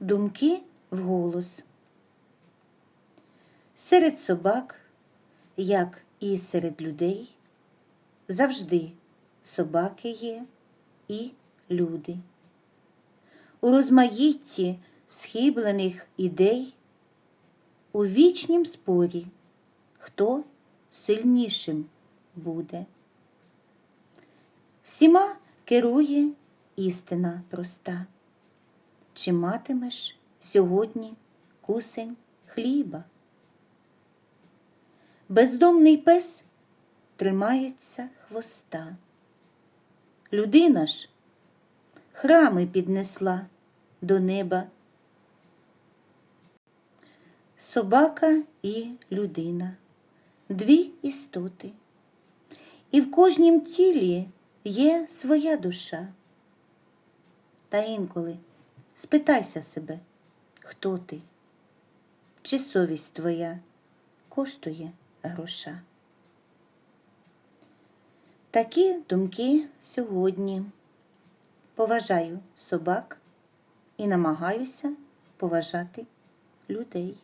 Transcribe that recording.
Думки вголос. Серед собак, як і серед людей, завжди собаки є і люди. У розмаїтті схиблених ідей, у вічнім спорі, хто сильнішим буде. Всіма керує істина проста. Чи матимеш сьогодні кусень хліба? Бездомний пес тримається хвоста. Людина ж храми піднесла до неба. Собака і людина дві істоти, і в кожнім тілі є своя душа. Та інколи спитайся себе, хто ти, чи совість твоя коштує гроша. Такі думки сьогодні. Поважаю собак і намагаюся поважати людей.